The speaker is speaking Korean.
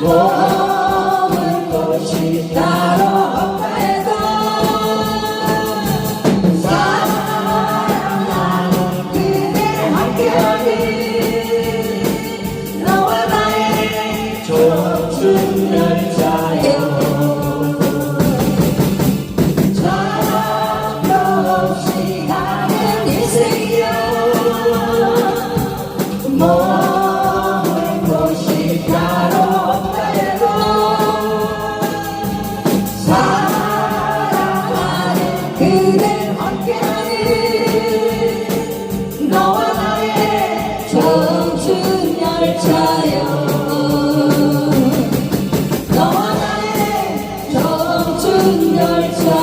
머물 곳이 따로 없다 해도 사랑하는 그대 함께하니 너와 나의 좁은 너와 나의 청춘 열차여. 너와 나의 청춘 열차